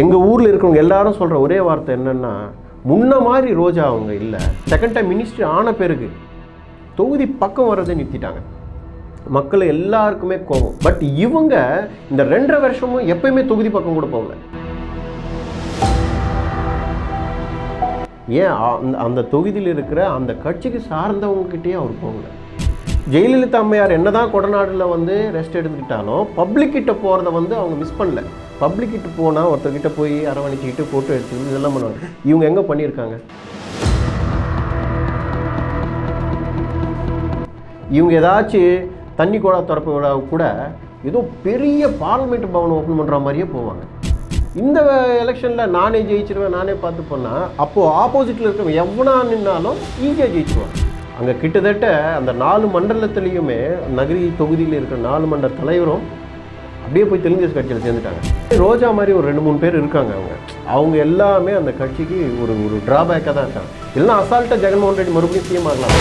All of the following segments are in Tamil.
எங்கள் ஊரில் இருக்கிறவங்க எல்லாரும் சொல்கிற ஒரே வார்த்தை என்னென்னா முன்ன மாதிரி ரோஜா அவங்க இல்லை. செகண்ட் டைம் மினிஸ்ட்ரி ஆன பிறகு தொகுதி பக்கம் வர்றதை நிறுத்திட்டாங்க. மக்கள் எல்லாருக்குமே கோவம் பட் இவங்க இந்த ரெண்டரை வருஷமும் எப்பயுமே தொகுதி பக்கம் கூட போகல. ஏன் அந்த அந்த தொகுதியில் இருக்கிற அந்த கட்சிக்கு சார்ந்தவங்ககிட்டயே அவர் போகல. ஜெயலலிதா அம்மையார் என்னதான் கொடநாடில் வந்து ரெஸ்ட் எடுத்துக்கிட்டாலும் பப்ளிக் கிட்ட போகிறத வந்து அவங்க மிஸ் பண்ணல. பப்ளிக் கிட்ட போனால் ஒருத்தர்கிட்ட போய் அரவணைச்சிக்கிட்டு ஃபோட்டோ எடுத்துக்கிட்டு இதெல்லாம் பண்ணுவாங்க. இவங்க எங்கே பண்ணியிருக்காங்க? இவங்க ஏதாச்சும் தண்ணி கோடா திறப்பு விழா கூட ஏதோ பெரிய பார்லிமெண்ட் பவன் ஓப்பன் பண்ணுற மாதிரியே போவாங்க. இந்த எலெக்ஷனில் நானே ஜெயிச்சிருவேன் நானே பார்த்து போனால் அப்போது ஆப்போசிட்டில் இருக்கிறவங்க எவ்வளோ நின்னாலும் ஈஸியாக ஜெயிச்சுவாங்க அங்கே கிட்டத்தட்ட அந்த நாலு மண்டலத்துலேயுமே நகரி தொகுதியில் இருக்கிற நாலு மண்டல தலைவரும் அப்படியே போய் தெலுங்கு கட்சியில் சேர்ந்துட்டாங்க. ரோஜா மாதிரி ஒரு ரெண்டு மூணு பேர் இருக்காங்க அவங்க அவங்க எல்லாமே அந்த கட்சிக்கு ஒரு ஒரு டிராபேக்காக தான் இருக்காங்க. இல்லைன்னா அசால்ட்டாக ஜெகன்மோகன் ரெட்டி மறுபடியும் சிஎம் ஆகலாம்.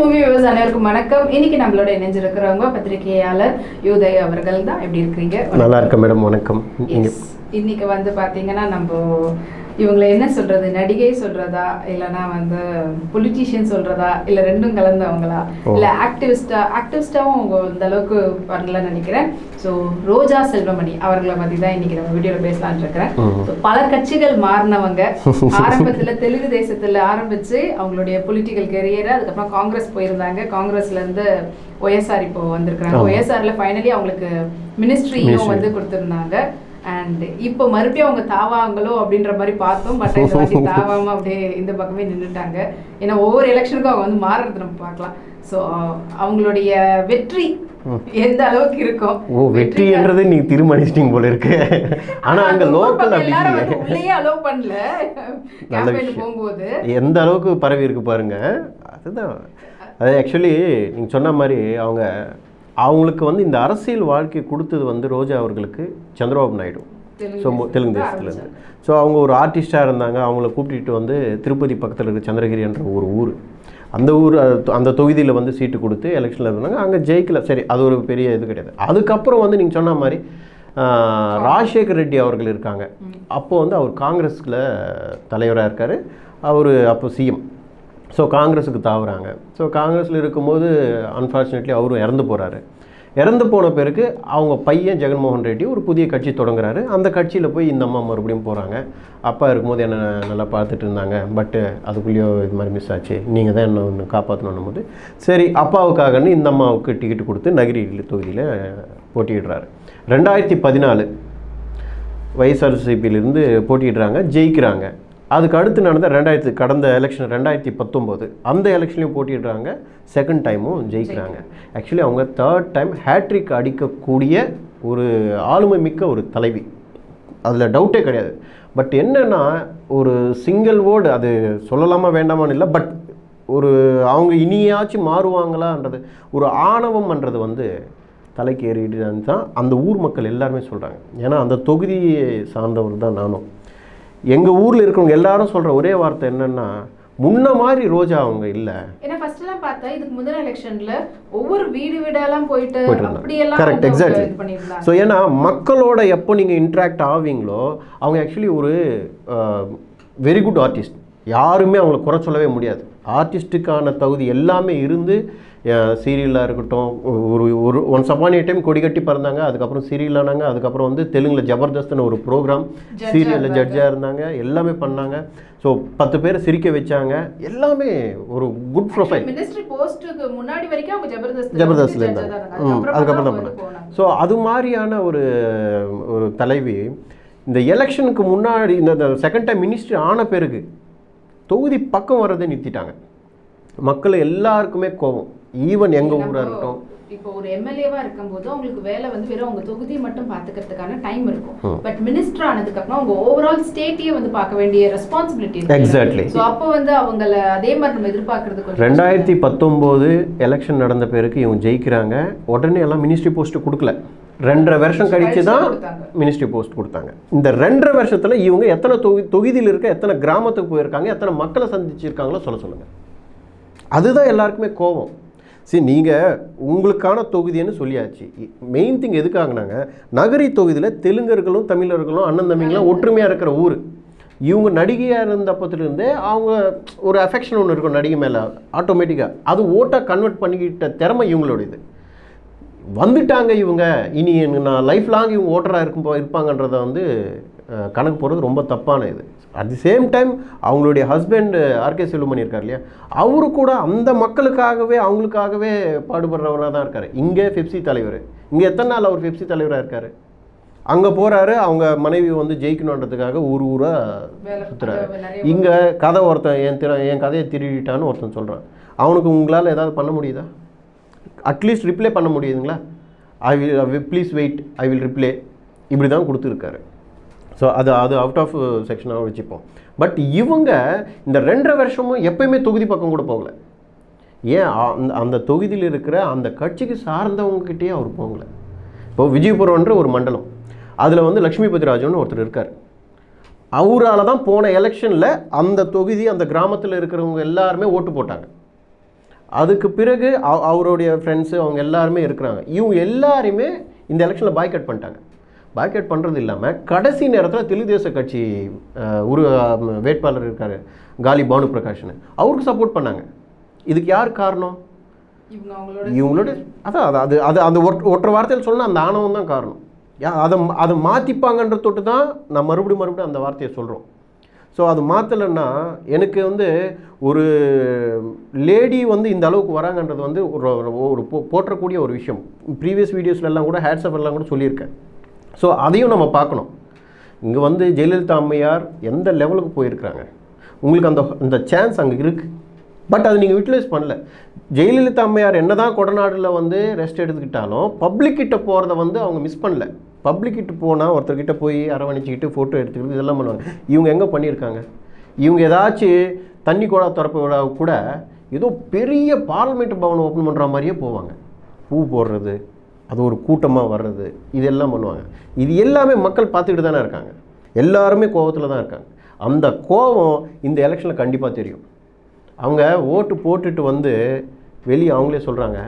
மூவி வியூவர்ஸ் அனைவருக்கும் வணக்கம். இன்னைக்கு நம்மளோட இணைஞ்சிருக்கிறவங்க பத்திரிகையாளர் யூதய் அவர்கள் தான். எப்படி இருக்கீங்க நல்லா இருக்கேன் மேடம். வணக்கம். இன்னைக்கு வந்து பாத்தீங்கன்னா நம்ம இவங்களை என்ன சொல்றது? நடிகை சொல்றதா? இல்லனா வந்து பொலிட்டீஷியன் சொல்றதா? இல்ல ரெண்டும் கலந்தவங்களா. இல்ல ஆக்டிவிஸ்டா ஆக்டிவிஸ்டாவும் அவங்க இந்த அளவுக்கு வரலன்னு நினைக்கிறேன். ஸோ ரோஜா செல்வமணி அவர்களை பத்தி தான் இன்னைக்கு நம்ம வீடியோல பேசலாம்னு இருக்கிறேன். பல கட்சிகள் மாறினவங்க. ஆரம்பத்துல தெலுங்கு தேசத்துல ஆரம்பிச்சு அவங்களுடைய பொலிட்டிக்கல் கெரியரை அதுக்கப்புறம் காங்கிரஸ் போயிருந்தாங்க. காங்கிரஸ்ல இருந்து ஒய்எஸ்ஆர் இப்போ வந்திருக்காங்க ஆமா. ஒய்எஸ்ஆர்ல ஃபைனலி அவங்களுக்கு மினிஸ்ட்ரியும். வந்து கொடுத்திருந்தாங்க. அண்ட் இப்போ மறுபடியும் அவங்க தாவாங்களோ அப்படின்ற மாதிரி பார்த்தோம். பட் இந்த வாட்டி தாவாம அப்படியே இந்த பக்கமே நின்றுட்டாங்க ஏன்னா ஒவ்வொரு எலெக்ஷனுக்கும் அவங்க வந்து மாறுறது நம்ம பார்க்கலாம். ஸோ அவங்களுடைய வெற்றி எந்த அளவுக்கு இருக்கும்? ஓ வெற்றின்றது நீங்க தீர்மானிச்சிட்டீங்க போல இருக்கு. ஆனா அங்க லோக்கல் அப்படி உள்ளேயே அலோவ் பண்ணல. நல்ல. போகும்போது. எந்த அளவுக்கு பரவி இருக்கு பாருங்க. அதுதான். அது ஆக்சுவலி நீங்க சொன்ன மாதிரி அவங்க அவங்களுக்கு வந்து இந்த அரசியல் வாழ்க்கை கொடுத்தது வந்து ரோஜா அவர்களுக்கு சந்திரபாபு நாயுடு. ஸோ தெலுங்கு தேசத்துல தேசத்துலேருந்து ஸோ அவங்க ஒரு ஆர்டிஸ்டாக இருந்தாங்க. அவங்கள கூட்டிகிட்டு வந்து திருப்பதி பக்கத்தில் இருக்கிற சந்திரகிரி என்ற ஒரு ஊர். அந்த ஊர் அந்த தொகுதியில் வந்து சீட்டு கொடுத்து எலெக்ஷனில் இருந்தாங்க. அங்கே ஜெயிக்கல. சரி அது ஒரு பெரிய இது கிடையாது. அதுக்கப்புறம் வந்து நீங்கள் சொன்ன மாதிரி ராஜசேகர் ரெட்டி அவர்கள் இருக்காங்க. அப்போ வந்து அவர் காங்கிரஸில் தலைவராக இருக்கார். அவர் அப்போ சிஎம் ஸோ காங்கிரஸுக்கு தாவுறாங்க. ஸோ காங்கிரஸில் இருக்கும்போது அன்ஃபார்ச்சுனேட்லி அவரும் இறந்து போகிறாரு இறந்து போன பிறகு அவங்க பையன் ஜெகன்மோகன் ரெட்டி ஒரு புதிய கட்சி தொடங்குறாரு. அந்த கட்சியில் போய் இந்த அம்மா மறுபடியும் போகிறாங்க அப்பா இருக்கும்போது என்ன நல்லா பார்த்துட்டு இருந்தாங்க. பட்டு அதுக்குள்ளேயோ இது மாதிரி மிஸ் ஆச்சு. நீங்கள் தான் என்ன ஒன்று காப்பாற்றணும் போது சரி அப்பாவுக்காகன்னு இந்த அம்மாவுக்கு டிக்கெட் கொடுத்து நகிரி தொகுதியில் போட்டியிடுறாரு. ரெண்டாயிரத்தி பதினாலு வைஎஸ்ஆர்சிபியிலிருந்து போட்டியிடுறாங்க. ஜெயிக்கிறாங்க. அதுக்கு அடுத்து நடந்த ரெண்டாயிரத்தி கடந்த எலெக்ஷன் ரெண்டாயிரத்தி பத்தொம்போது அந்த எலெக்ஷன்லையும் போட்டிடுறாங்க செகண்ட் டைமும் ஜெயிக்கிறாங்க. ஆக்சுவலி அவங்க தேர்ட் டைம் ஹேட்ரிக் அடிக்கக்கூடிய ஒரு ஆளுமை மிக்க ஒரு தலைவி. அதில் டவுட்டே கிடையாது. பட் என்னன்னா ஒரு சிங்கிள் வேர்டு அது சொல்லலாமா வேண்டாமான்னு இல்லை பட் ஒரு அவங்க இனியாச்சும் மாறுவாங்களான்றது ஒரு ஆணவம்ன்றது வந்து தலைக்கு ஏறிடுன்னு தான் அந்த ஊர் மக்கள் எல்லாருமே சொல்கிறாங்க ஏன்னா அந்த தொகுதியை சார்ந்தவர் தான் நானும். எங்கள் ஊரில் இருக்கிறவங்க எல்லாரும் சொல்கிற ஒரே வார்த்தை என்னென்னா முன்ன மாதிரி ரோஜா அவங்க இல்லை ஏன்னா ஃபர்ஸ்ட் எல்லாம் பார்த்தா இதுக்கு முதல் எலெக்ஷன்ல ஒவ்வொரு வீடு வீடெல்லாம் போயிட்டு. அப்படியெல்லாம். இது பண்ணியிருந்தாங்க ஸோ ஏன்னா மக்களோட எப்போ நீங்கள் இன்ட்ராக்ட் ஆவீங்களோ அவங்க ஆக்சுவலி ஒரு வெரி குட் ஆர்டிஸ்ட் யாருமே அவங்கள குறை சொல்லவே முடியாது ஆர்டிஸ்ட்டுக்கான தகுதி எல்லாமே இருந்து சீரியலாக இருக்கட்டும் ஒரு ஒரு ஒன்ஸ் அப்பான் ஏ டைம் கொடி கட்டி பறந்தாங்க அதுக்கப்புறம் சீரியல் ஆனாங்க அதுக்கப்புறம் வந்து தெலுங்கில் ஜபர்தஸ்த்னு ஒரு ப்ரோக்ராம் சீரியலில். ஜட்ஜாக இருந்தாங்க. எல்லாமே பண்ணாங்க. ஸோ பத்து பேரை சிரிக்க வச்சாங்க எல்லாமே ஒரு குட் ப்ரொஃபைல் மினிஸ்ட்ரி போஸ்ட்டுக்கு முன்னாடி வரைக்கும் அவங்க ஜபர்தஸ்த் ஜபர்தஸ்த்ல இருந்தாங்க. அதுக்கப்புறம் தான் பண்ணாங்க ஸோ அது மாதிரியான ஒரு ஒரு தலைவி இந்த எலெக்ஷனுக்கு முன்னாடி இந்த செகண்ட் டைம் மினிஸ்ட்ரி ஆன பிறகு தொகுதி பக்கம் வர்றதை நிறுத்திட்டாங்க. மக்கள் எல்லாருக்குமே கோபம். ஈவன் எங்கள் ஊராக இருக்கட்டும். இப்போ ஒரு எம்எல்ஏவா இருக்கும்போது அவங்களுக்கு வேலை வந்து வெறும் அவங்க தொகுதியை மட்டும் பாத்துக்கிறதுக்கான டைம் இருக்கும். பட் மினிஸ்டர் ஆனதுக்கு அப்புறம் அவங்க ஓவரால் ஸ்டேட்டையே வந்து பார்க்க வேண்டிய ரெஸ்பான்சிபிலிட்டி Exactly. ஸோ அப்போ வந்து அவங்கள அதே மாதிரி நம்ம எதிர்பார்க்கறது ரெண்டாயிரத்தி பத்தொம்போது எலெக்ஷன் நடந்த பிறகு இவங்க ஜெயிக்கிறாங்க. உடனே எல்லாம் மினிஸ்ட்ரி போஸ்ட்டு கொடுக்கல. ரெண்டரை வருஷம் கழிச்சு தான். மினிஸ்ட்ரி போஸ்ட் கொடுத்தாங்க. இந்த ரெண்டரை வருஷத்துல இவங்க எத்தனை தொகுதி தொகுதியில் இருக்க எத்தனை கிராமத்துக்கு போயிருக்காங்க எத்தனை மக்களை சந்திச்சிருக்காங்களோ சொல்ல சொல்லுங்க. அதுதான் எல்லாருக்குமே கோபம். சரி நீங்கள் உங்களுக்கான தொகுதின்னு சொல்லியாச்சு. Main thing எதுக்காகனாங்க? நகரி தொகுதியில் தெலுங்கர்களும் தமிழர்களும் அண்ணன் தம்பிங்களாம் ஒற்றுமையாக இருக்கிற ஊர். இவங்க நடிகையாக இருந்தப்பத்துலேருந்தே அவங்க ஒரு அஃபெக்ஷன் ஒன்று இருக்கும் நடிகை மேலே ஆட்டோமேட்டிக்காக அது ஓட்டாக கன்வெர்ட் பண்ணிக்கிட்ட திறமை இவங்களோடது வந்துட்டாங்க இவங்க. இனி நான் லைஃப் லாங் இவங்க ஓட்டராக இருக்கும் இருப்பாங்கன்றதை இருப்பாங்கன்றத வந்து கணக்கு போடுறது ரொம்ப தப்பான இது. அட் தி சேம் டைம் அவங்களுடைய ஹஸ்பண்ட் ஆர்கே செல்வமணி இருக்கார் இல்லையா? அவரு கூட அந்த மக்களுக்காகவே அவங்களுக்காகவே பாடுபடுறவராக தான் இருக்கார். இங்கே பெப்சி தலைவர். இங்கே எத்தனை நாள் அவர் பெப்சி தலைவராக இருக்கார்? அங்கே போகிறாரு அவங்க மனைவி வந்து ஜெயிக்கணுன்றதுக்காக ஊர் ஊராக சுற்றுறாரு இங்கே கதை ஒருத்தன் என் திற என் கதையை திருடிட்டான்னு ஒருத்தன் சொல்கிறான் அவனுக்கு உங்களால் ஏதாவது பண்ண முடியுதா? அட்லீஸ்ட் ரிப்ளை பண்ண முடியுதுங்களா? I will please wait I will reply இப்படி தான் கொடுத்துருக்காரு. ஸோ அது அது அவுட் ஆஃப் செக்ஷனாக வச்சுப்போம். பட் இவங்க இந்த ரெண்டரை வருஷமும் எப்பயுமே தொகுதி பக்கம் கூட போகல. ஏன்? அ- அந்த அந்த தொகுதியில் இருக்கிற அந்த கட்சிக்கு சார்ந்தவங்ககிட்டயே அவர் போகல. இப்போ விஜயபுரம்ன்ற ஒரு மண்டலம். அதில் வந்து லக்ஷ்மிபதி ராஜன் ஒருத்தர் இருக்கார். அவரால் தான் போன எலெக்ஷனில் அந்த தொகுதி அந்த கிராமத்தில் இருக்கிறவங்க எல்லாருமே ஓட்டு போட்டாங்க. அதுக்கு பிறகு அவருடைய ஃப்ரெண்ட்ஸு அவங்க எல்லாருமே இருக்கிறாங்க. இவங்க எல்லாருமே இந்த எலெக்ஷனில் பாய்கட் பண்ணிட்டாங்க. பாய்கட் பண்ணுறது இல்லாமல் கடைசி நேரத்தில் தெலுங்கு கட்சி ஒரு அஹ், வேட்பாளர் இருக்கார் காலி பானு பிரகாஷ்னு. அவருக்கு சப்போர்ட் பண்ணாங்க. இதுக்கு யார் காரணம்? இவங்களோட அதான் அது அது அது அந்த ஒற்ற வார்த்தையில் சொன்னால் அந்த ஆணவம் தான் காரணம். அதை அதை மாற்றிப்பாங்கன்ற தொட்டு தான் நான் மறுபடியும் மறுபடியும் அந்த வார்த்தையை சொல்கிறோம் ஸோ அது மாற்றலைன்னா எனக்கு வந்து ஒரு லேடி வந்து இந்த அளவுக்கு வராங்கன்றது வந்து ஒரு ஒரு போ- போற்றக்கூடிய ஒரு விஷயம். ப்ரீவியஸ் வீடியோஸ்லாம் கூட ஹேட்ஸ்அப் எல்லாம் கூட சொல்லியிருக்கேன். ஸோ அதையும் நம்ம பார்க்கணும். இங்கே வந்து ஜெயலலிதா அம்மையார் எந்த லெவலுக்கு போயிருக்கிறாங்க? உங்களுக்கு அந்த அந்த சான்ஸ் அங்கே இருக்குது பட் அதை நீங்கள் யூட்டிலைஸ் பண்ணல. ஜெயலலிதா அம்மையார் என்ன தான் கொடநாடில் வந்து ரெஸ்ட் எடுத்துக்கிட்டாலும் பப்ளிக்கிட்ட போகிறத வந்து அவங்க மிஸ் பண்ணல. பப்ளிக்கிட்ட போனால் ஒருத்தர்கிட்ட போய் அரவணைச்சிக்கிட்டு ஃபோட்டோ எடுத்துக்கிட்டு இதெல்லாம் பண்ணுவாங்க. இவங்க எங்கே பண்ணியிருக்காங்க? இவங்க ஏதாச்சும் தண்ணி கோடா திறப்பு விழா கூட ஏதோ பெரிய பார்லிமெண்ட் பவன் ஓப்பன் பண்ணுற மாதிரியே போவாங்க. பூ போடுறது அது ஒரு கூட்டமாக வர்றது இதெல்லாம் பண்ணுவாங்க. இது எல்லாமே மக்கள் பார்த்துக்கிட்டு தானே இருக்காங்க. எல்லாருமே கோவத்தில் தான் இருக்காங்க. அந்த கோபம் இந்த எலெக்ஷனில் கண்டிப்பாக தெரியும். அவங்க ஓட்டு போட்டுட்டு வந்து வெளியே அவங்களே சொல்கிறாங்க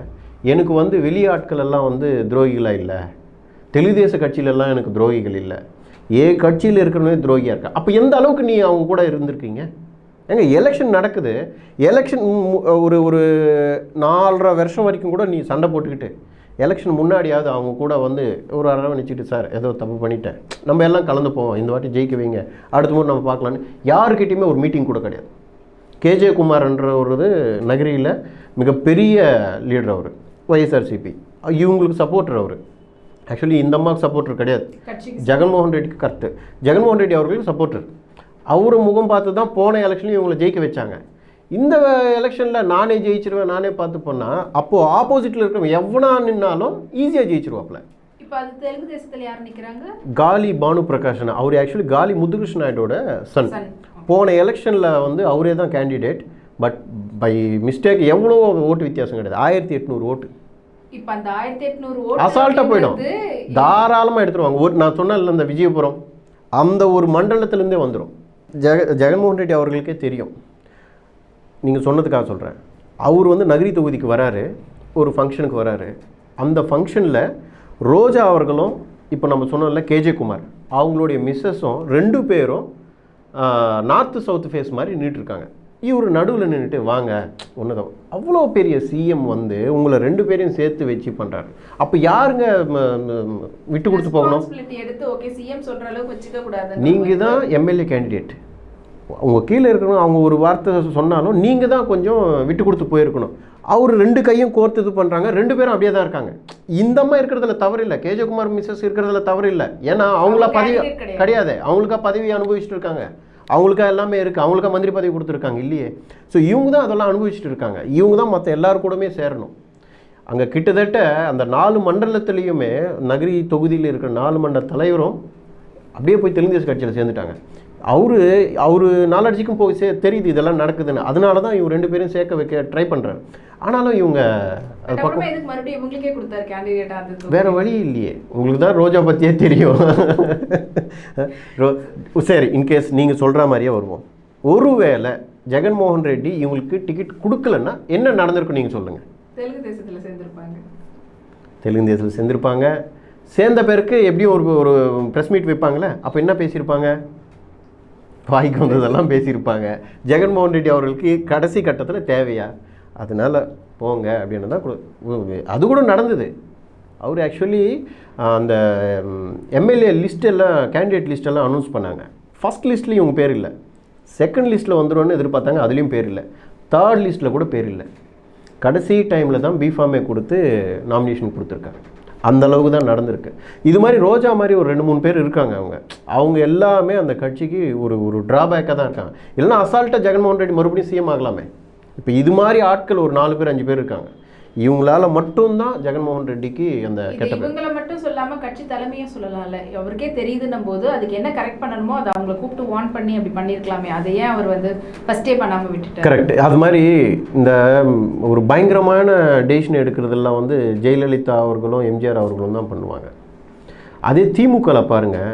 எனக்கு வந்து வெளியாட்கள் எல்லாம் வந்து துரோகிகளாக இல்லை. தெலுங்கு தேச கட்சியிலெல்லாம் எனக்கு துரோகிகள் இல்லை. ஏ கட்சியில் இருக்கிறவனே துரோகியாக இருக்கா? அப்போ எந்த அளவுக்கு நீ அவங்க கூட இருந்திருக்கீங்க? ஏங்க எலெக்ஷன் நடக்குது. எலெக்ஷன் ஒரு ஒரு நாலரை வருஷம் வரைக்கும் கூட நீ சண்டை போட்டுக்கிட்டு எலெக்ஷன் முன்னாடியாவது அவங்க கூட வந்து ஒரு அரவணைச்சிட்டு சார் ஏதோ தப்பு பண்ணிட்டேன். நம்ம எல்லாம் கலந்து போவோம். இந்த வாட்டி ஜெயிக்க வைங்க. அடுத்த முறை நம்ம பார்க்கலான்னு யாருக்கிட்டையுமே ஒரு மீட்டிங் கூட கிடையாது. கேஜே குமார்ன்ற ஒரு நகரியில் மிகப்பெரிய லீடர் அவர் ஒய்எஸ்ஆர்சிபி இவங்களுக்கு சப்போர்ட்டர் அவர். ஆக்சுவலி இந்த அம்மாவுக்கு சப்போர்ட்டர் கிடையாது. ஜெகன்மோகன் ரெட்டிக்கு கரெக்டு ஜெகன்மோகன் ரெட்டி அவர்களுக்கு சப்போர்ட்டர் அவர் முகம் பார்த்து தான் போன எலெக்ஷன்லையும் இவங்களை ஜெயிக்க வச்சாங்க. இந்த எலெக்ஷனில் நானே ஜெயிச்சிருவேன் நானே பார்த்து பண்ணால் அப்போது ஆப்போசிட்டில் இருக்கிறவங்க எவனா நின்னாலும் ஈஸியாக நிக்கிறாங்க? காலி பானு பிரகாஷன் அவர் ஆக்சுவலி காலி முத்துகிருஷ்ண நாயுடோட சன் போன எலெக்ஷனில் வந்து அவரே தான் கேண்டிடேட் பட் பை மிஸ்டேக் எவ்வளோ ஓட்டு வித்தியாசம் கிடையாது. ஆயிரத்தி எட்நூறு ஓட்டு. இப்போ அந்த ஆயிரத்தி எட்நூறு ஓட்டு அசால்ட்டாக போயிடும். தாராளமாக எடுத்துருவாங்க. ஒரு நான் சொன்னேன்ல இந்த விஜயபுரம். அந்த ஒரு மண்டலத்திலேருந்தே வந்துடும் ஜெக ஜெகன்மோகன் ரெட்டி அவர்களுக்கே தெரியும். நீங்கள் சொன்னதுக்காக சொல்கிறேன் அவர் வந்து நகரி தொகுதிக்கு வராரு ஒரு ஃபங்க்ஷனுக்கு வராரு. அந்த ஃபங்க்ஷனில் ரோஜா அவர்களும் இப்போ நம்ம சொன்னோம்ல கேஜே குமார். அவங்களுடைய மிஸ்ஸஸும் ரெண்டு பேரும் நார்த்து சவுத் ஃபேஸ் மாதிரி நின்றுட்டுருக்காங்க இவர் நடுவில் நின்றுட்டு வாங்க ஒன்றுதான் அவ்வளோ பெரிய சிஎம் வந்து உங்களை ரெண்டு பேரையும் சேர்த்து வச்சு பண்ணுறாரு அப்போ யாருங்க விட்டு கொடுத்து போகணும்? நீங்கள் தான் எம்எல்ஏ கேண்டிடேட் உங்க கீழே இருக்கிறவங்க அவங்க ஒரு வார்த்தை சொன்னாலும் நீங்கள் தான் கொஞ்சம் விட்டு கொடுத்து போயிருக்கணும். அவர் ரெண்டு கையும் கோர்த்து இது பண்ணுறாங்க ரெண்டு பேரும் அப்படியே தான் இருக்காங்க. இந்த அம்மா இருக்கிறதுல தவறு இல்லை கேஜகுமார் மிஸ்ஸஸ் இருக்கிறதுல தவறு இல்லை ஏன்னா அவங்களா அவங்க பதவி கிடையாது. அவங்களுக்கா பதவி அனுபவிச்சுட்டு இருக்காங்க. அவங்களுக்கா எல்லாமே இருக்குது அவங்களுக்கா மந்திரி பதவி கொடுத்துருக்காங்க இல்லையே. ஸோ இவங்க தான் அதெல்லாம் அனுபவிச்சுட்டு இருக்காங்க. இவங்க தான் மற்ற எல்லாரும் கூடமே சேரணும். அங்கே கிட்டத்தட்ட அந்த நாலு மண்டலத்துலேயுமே நகரி தொகுதியில் இருக்கிற நாலு மண்டல தலைவரும் அப்படியே போய் தெலுங்கு தேச கட்சியில் சேர்ந்துட்டாங்க. அவரு அவரு நாலடிக்கும் போய் சே தெரியுது இதெல்லாம் நடக்குதுன்னு. அதனால தான் இவங்க ரெண்டு பேரும் சேர்க்க வைக்க ட்ரை பண்ணுறாரு ஆனாலும் இவங்க பக்கம்? வேற வழி இல்லையே. உங்களுக்கு தான் ரோஜா பற்றியே தெரியும். ரோ சரி இன்கேஸ் நீங்கள் சொல்கிற மாதிரியே வருவோம். ஒருவேளை ஜெகன்மோகன் ரெட்டி இவங்களுக்கு டிக்கெட் கொடுக்கலன்னா என்ன நடந்திருக்கும் நீங்கள் சொல்லுங்கள் தெலுங்கு தேசத்துல சேர்ந்திருப்பாங்க. தெலுங்கு தேசத்தில் சேர்ந்திருப்பாங்க. சேர்ந்த பேருக்கு எப்படியும் ஒரு ஒரு ப்ரெஸ் மீட் வைப்பாங்களே. அப்போ என்ன பேசியிருப்பாங்க? வாய்க்கு வந்ததெல்லாம் பேசியிருப்பாங்க. ஜெகன்மோகன் ரெட்டி அவர்களுக்கு கடைசி கட்டத்தில் தேவையா? அதனால போங்க அப்படின்னு தான் அது கூட நடந்தது. அவர் ஆக்சுவலி அந்த எம்எல்ஏ லிஸ்ட் எல்லாம் கேண்டிடேட் லிஸ்ட் எல்லாம் அனௌன்ஸ் பண்ணாங்க. ஃபர்ஸ்ட் லிஸ்ட்லேயும் இவங்க பேர் இல்லை. செகண்ட் லிஸ்ட்டில் வந்துடும்னு எதிர்பார்த்தாங்க அதுலேயும் பேர் இல்லை. தேர்ட் லிஸ்ட்டில் கூட பேர் இல்லை. கடைசி டைமில் தான் பிஃபார்மே கொடுத்து நாமினேஷன் கொடுத்துருக்காங்க. அந்த அளவுக்கு தான் நடந்திருக்கு. இது மாதிரி ரோஜா மாதிரி ஒரு ரெண்டு மூணு பேர் இருக்காங்க அவங்க. அவங்க எல்லாமே அந்த கட்சிக்கு ஒரு ஒரு ட்ராபேக்காக தான் இருக்காங்க. இல்லைன்னா அசால்ட்டாக ஜெகன்மோகன் ரெட்டி மறுபடியும் சிஎம் ஆகலாமே. இப்போ இது மாதிரி ஆட்கள் ஒரு நாலு பேர் அஞ்சு பேர் இருக்காங்க. இவங்களால மட்டும்தான் ஜெகன்மோகன் ரெட்டிக்கு அந்த கெட்ட இவங்கள மட்டும் சொல்லாம கட்சி தலைமையும் சொல்லலாம்ல. அவருக்கே தெரியுதுன்னும் போது அதுக்கு என்ன கரெக்ட் பண்ணணுமோ அதை அவங்கள கூப்பிட்டு வார்ன் பண்ணி அப்படி பண்ணியிருக்கலாமே அதை ஏன் அவர் வந்து ஃபர்ஸ்டே பண்ணாம விட்டுட்டாரு? கரெக்ட் அது மாதிரி இந்த ஒரு பயங்கரமான டெசிஷன் எடுக்கிறதெல்லாம் வந்து ஜெயலலிதா அவர்களும் எம்ஜிஆர் அவர்களும் தான் பண்ணுவாங்க. அதே திமுகவில் பாருங்கள்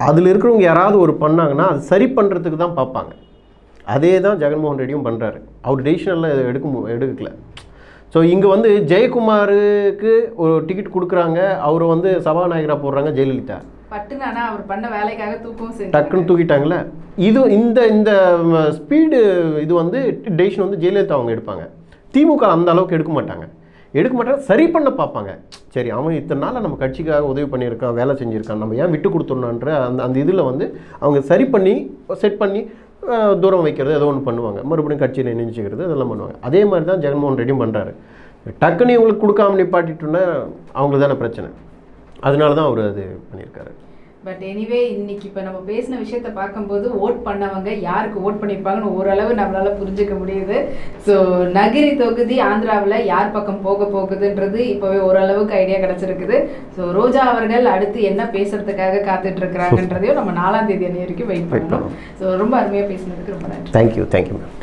அதில் இருக்கிறவங்க யாராவது ஒரு பண்ணாங்கன்னா அது சரி பண்ணுறதுக்கு தான் பார்ப்பாங்க. அதே தான் ஜெகன்மோகன் ரெட்டியும் பண்ணுறாரு அவர் டெசிஷன் எல்லாம் எது- எடுக்க மு- எடுக்கல. ஸோ இங்கே வந்து ஜெயக்குமாருக்கு ஒரு டிக்கெட் கொடுக்குறாங்க. அவரை வந்து சபாநாயகராக போடுறாங்க ஜெயலலிதா. அவர் பண்ண வேலைக்காக டக்குன்னு தூக்கிட்டாங்களே இது இந்த இந்த ஸ்பீடு இது வந்து டெசிஷன் வந்து ஜெயலலிதா அவங்க எடுப்பாங்க. திமுக அந்த அளவுக்கு எடுக்க மாட்டாங்க. எடுக்க மாட்டாங்க சரி பண்ண பார்ப்பாங்க. சரி அவன் இத்தனை நாள் நம்ம கட்சிக்காக உதவி பண்ணியிருக்கான் வேலை செஞ்சுருக்கான் நம்ம ஏன் விட்டு கொடுத்துடணுன்ற அந்த அந்த இதில் வந்து அவங்க சரி பண்ணி செட் பண்ணி தூரம் வைக்கிறது ஏதோ ஒன்று பண்ணுவாங்க. மறுபடியும் கட்சியில் இணைஞ்சிக்கிறது அதெல்லாம் பண்ணுவாங்க. அதே மாதிரி தான் ஜெகன்மோகன் ரெடியும் பண்ணுறாரு டக்குன்னு இவங்களுக்கு கொடுக்காம நிப்பாட்டிட்டோன்னா அவங்களுக்கு தானே பிரச்சனை. அதனால தான் அவர் அது பண்ணியிருக்காரு. பட் எனிவே இன்னைக்கு இப்போ நம்ம பேசின விஷயத்த பார்க்கும்போது ஓட் பண்ணவங்க யாருக்கு ஓட் பண்ணியிருப்பாங்கன்னு ஓரளவு நம்மளால புரிஞ்சுக்க முடியுது. ஸோ நகிரி தொகுதி ஆந்திராவில் யார் பக்கம் போக போகுதுன்றது இப்போவே ஓரளவுக்கு ஐடியா கிடைச்சிருக்குது. ஸோ ரோஜா அவர்கள் அடுத்து என்ன பேசுறதுக்காக காத்துட்டு இருக்கிறாங்கன்றதையும் நம்ம நாலாம் தேதி அன்னை வரைக்கும் வெயிட் பண்ணணும். ஸோ ரொம்ப அருமையாக பேசினதுக்கு ரொம்ப நன்றி. Thank you thank you ma'am